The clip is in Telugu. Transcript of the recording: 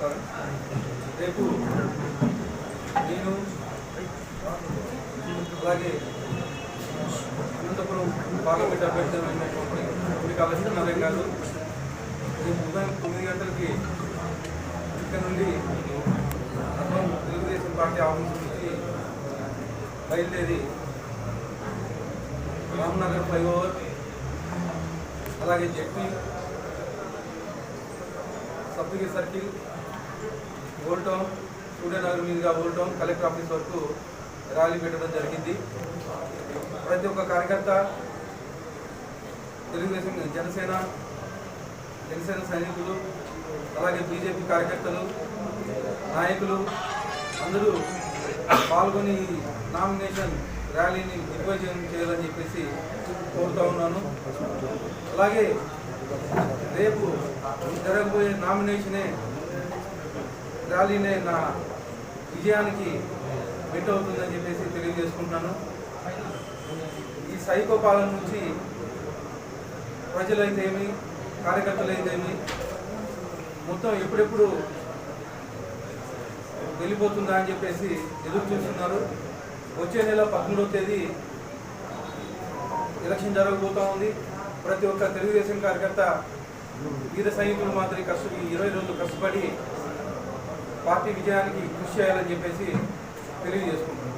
నమస్కారం రేపు నేను అలాగే అనంతపురం పార్లమెంట్ అభ్యర్థి అయినటువంటి పులికాల సత్యనారాయణ గారు రేపు ఉదయం తొమ్మిది గంటలకి ఇక్కడ నుండి అర్థం తెలుగుదేశం పార్టీ ఆఫీస్ నుంచి బయలుదేరి రామ్నగర్ ఫ్లైఓవర్ అలాగే ZP Saptagiri circle. Old town Suryanagar మీదుగా ఓల్డ్ టౌన్ కలెక్టర్ ఆఫీస్ వరకు ర్యాలీ పెట్టడం జరిగింది. ప్రతి ఒక్క కార్యకర్త తెలుగుదేశం జనసేన జనసేన సైనికులు అలాగే బీజేపీ కార్యకర్తలు నాయకులు అందరూ పాల్గొని ఈ నామినేషన్ ర్యాలీని దిగ్విజయం చేయాలని చెప్పేసి కోరుతా ఉన్నాను. అలాగే రేపు జరగబోయే నామినేషనే ర్యాలీనే నా విజయానికి మెట్ అవుతుందని చెప్పేసి తెలియజేసుకుంటున్నాను. ఈ సైకో పాలన నుంచి ప్రజలైతేమి కార్యకర్తలైతేమి మొత్తం ఎప్పుడెప్పుడు వెళ్ళిపోతుందా అని చెప్పేసి ఎదురు చూస్తున్నారు. వచ్చే నెల పదమూడవ తేదీ ఎలక్షన్ జరగబోతూ ఉంది. ప్రతి ఒక్క తెలుగుదేశం కార్యకర్త వీర సైనికులు మాత్రం కష్ట ఇరవై రోజులు కష్టపడి పార్టీ విజయానికి కృషి చేయాలని చెప్పేసి తెలియజేసుకుంటున్నాను.